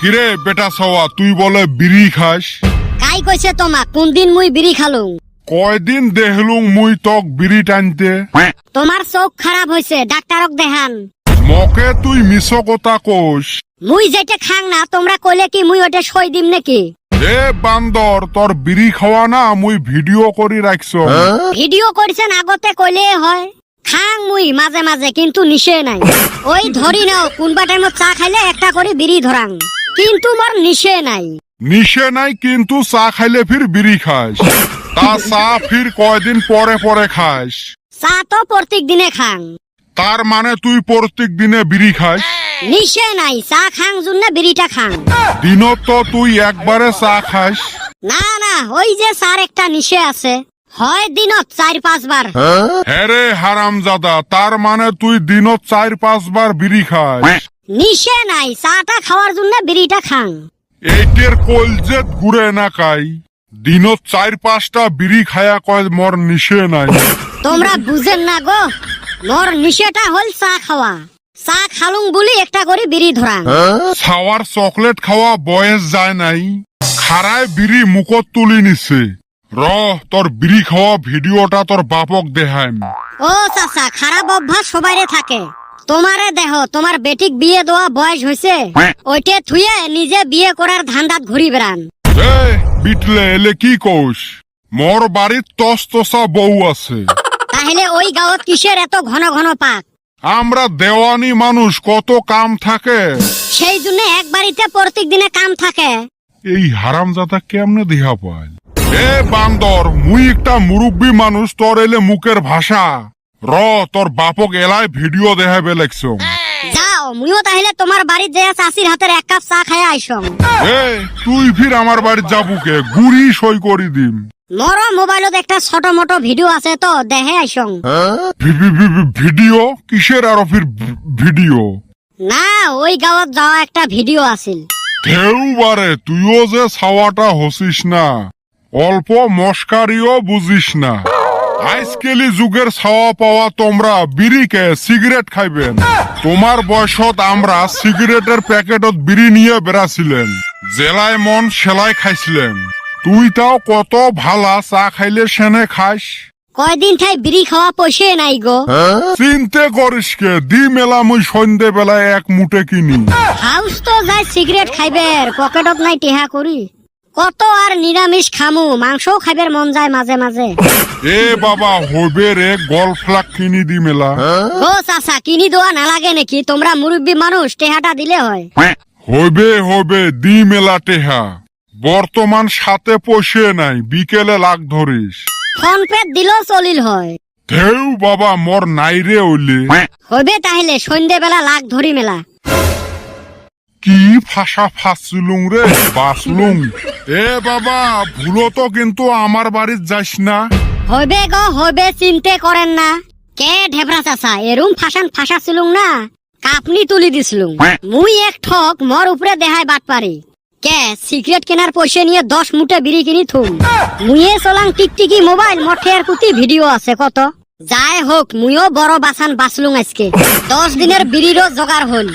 কিরে বেটা সওয়া তুই বলে বিড়ি খাস? কাই কইছে তোমা কোন দিন মুই বিড়ি খালুম কয়দিন দেখলুম মুই তক বিড়ি টানতে? তোমার চোখ খারাপ হইছে ডাক্তারক দেখান। মকে তুই মিছ কথা কোস। মুই যেটা খাং না তোমরা কইলে কি মুই ওটা সই দিম নাকি? এ বান্দর তোর বিড়ি খাওয়া না মুই ভিডিও করি রাখছ ভিডিও করছেন আগতে কইলে হয়। খাং মুই মাঝে মাঝে কিন্তু নিশে নাই। ওই ধরি নাও কোনবা টাইমত চা খাইলে একটা করে বিড়ি ধরাং কিন্তু মোর নিশে নাই। নিশে নাই কিন্তু চা খাইলে ফির বিড়ি খাস। তা চা ফির কয়দিন পরে পরে খাস। চা তো প্রত্যেক দিনে খাং। তার মানে তুই প্রত্যেক দিনে বিড়ি খাস? নিশে নাই চা খাং জন্য বিড়িটা খাং। দিনত তো তুই একবারে চা খাস। না না ওই যে স্যার একটা নিশে আছে। হয় দিনত চার পাঁচবার হ্যারে হারামজাদা তার মানে তুই দিনত চার পাঁচবার বিড়ি খাস। নিশে নাই চাটা খাওয়ার জন্য বিড়িটা খাং। এইটের কলজেত ঘুরে না কাই দিনত চার পাঁচটা বিড়ি খায়া কয় মর নিশে নাই। তোমরা বুঝেন না গো মোর নিশেটা হল চা খাওয়া। চা খালুং বলি একটা করে বিড়ি ধরাং। ছাওয়ার চকলেট খাওয়া বয়স যায় নাই। খারায় বিড়ি মুখত তুলি নিছে। র তোর বিড়ি খাওয়া ভিডিওটা তোর বাপক দেখাইম। ও চাচা খারাপ অভ্যাস সবাইরে থাকে। তোমারে দেহ তোমার বেটিক বিয়ে দেওয়া বয়স হয়েছে ওইটে থুয়ে নিজে বিয়ে করার ধান্দাত ঘুরি বেড়ান। বিটলে এলে কি কৌস মোর বাড়ির তস তসা বউ আছে। তাহলে ওই গাঁৱত কিসের এত ঘন ঘন পাক? আমরা দেওয়ানি মানুষ কত কাম থাকে? সেই জন্য এক বাড়িতে প্রত্যেক দিনে কাম থাকে। এই হারামজাদা কেমনে দেহা পায়? এ বান্দর মুই একটা মুরব্বী মানুষ তোর এলে মুখের ভাষা। র তোর বাপক এলাই ভিডিও দেখাবে লেখছ যাও মুইও তাহলে তোমার বাড়ির যে চাষির হাতের এক কাপ চা খাইয়া আইসং। এ তুই ফির আমার বাড়ি যাবুকে গুড়ি সই করি দিম। মোর মোবাইলত একটা ছোট মোটো ভিডিও আছে তো দেহে আইসং। V- video? কিসের আরও ফির ভিডিও? না ওই গাঁৱত যাওয়া একটা ভিডিও আছিল। ঢেউ বারে তুইও যে ছাওয়াটা হসিস না অল্প মস্কারিও বুঝিস না। আজকালি যুগের ছাওয়া পাওয়া তোমরা বিড়িকে সিগারেট খাইবেন। তোমার বয়সত আমরা সিগারেটের প্যাকেটত বিড়ি নিয়ে বেড়াছিলেন। জেলায় মন সেলাই খাইছিলেন। তুই তাও কত ভালা চা খাইলে সেনে খাস কয়দিন ঠাই বিড়ি খাওয়া পয়সে নাই গো। চিনতে করিস কে দি মেলা মুই সন্ধে বেলায় এক মুঠে কিনি। হাউস তো যাই সিগারেট খাইবের পকেটত নাই টেহা করি। কত আর নিরামিষ খামু মাংসও খাইবের মন যায় মাঝে মাঝে। এ বাবা হইবে রে গল্ফ ফ্লাক কিনি দি মেলা। গো চাচা কিনি দেওয়া নালাগে নাকি? তোমরা মুরব্বী মানুষ টেহাটা দিলে হয়। হইবে হইবে দি মেলা টেহা। বর্তমান সাথে পয়সে নাই বিকেলে লাগ ধরিস। ফোন পে দিলেও চলিল হয়। ঢেউ বাবা মোর নাইরে ওইলে হইবে তাহলে সন্ধ্যেবেলা লাগ ধরি মেলা। কি ফাঁসা ফাঁসলুং রে? বাসলুং। এ বাবা, ভুলো তো কিন্তু আমার বাড়ির যাস না। হইবে গো চিন্তে করেন না। কে ঢেবরা এরুম ফাঁসান ফাঁসা না? কাপনি তুলি দিছিলুম মুই এক ঠক, মর উপরে দেহায় বাট পারি। কে, সিগারেট কেনার পয়সা নিয়ে দশ মুঠে বিড়ি কিনি থুম। মুইয়ে চলাং টিকটিকি মোবাইল, মঠের কুতি ভিডিও আছে কত? যাই হোক, মুইও বড় বাসান বাঁচলুম আজকে। দশ দিনের বিড়িরও জোগাড় হল।